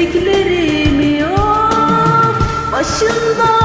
sevdiklerimi of Başında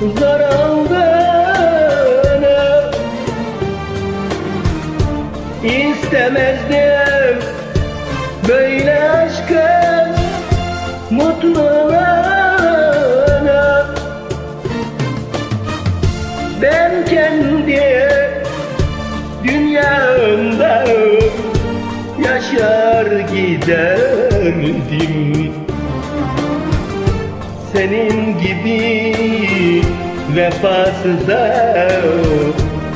zor olduğunu istemezdim böyle aşkın mutluluğunu ben kendi dünyamda yaşar giderdim. Senin gibi vefasıza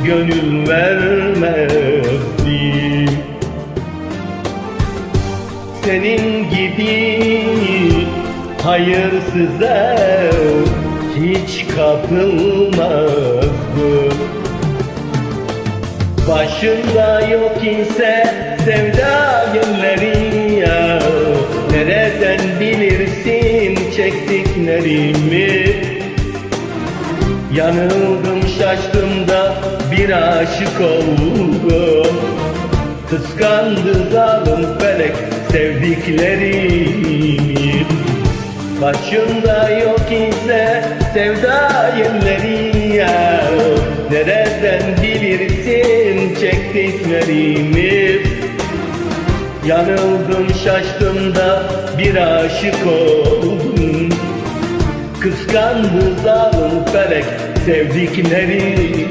gönül vermezdim Senin gibi hayırsıza hiç kapılmazdım Başında yok ise sevda günleri ya. Nereden bilirsin çektiklerimi Yanıldım şaştım da bir aşık oldum. Kıskandı zalim felek sevdiklerimi Başında yok ise sevda yerleri ya Nereden bilirsin çektiklerimi? Yanıldım şaştım da bir aşık oldum. Kıskandı zalim felek sevdiklerimi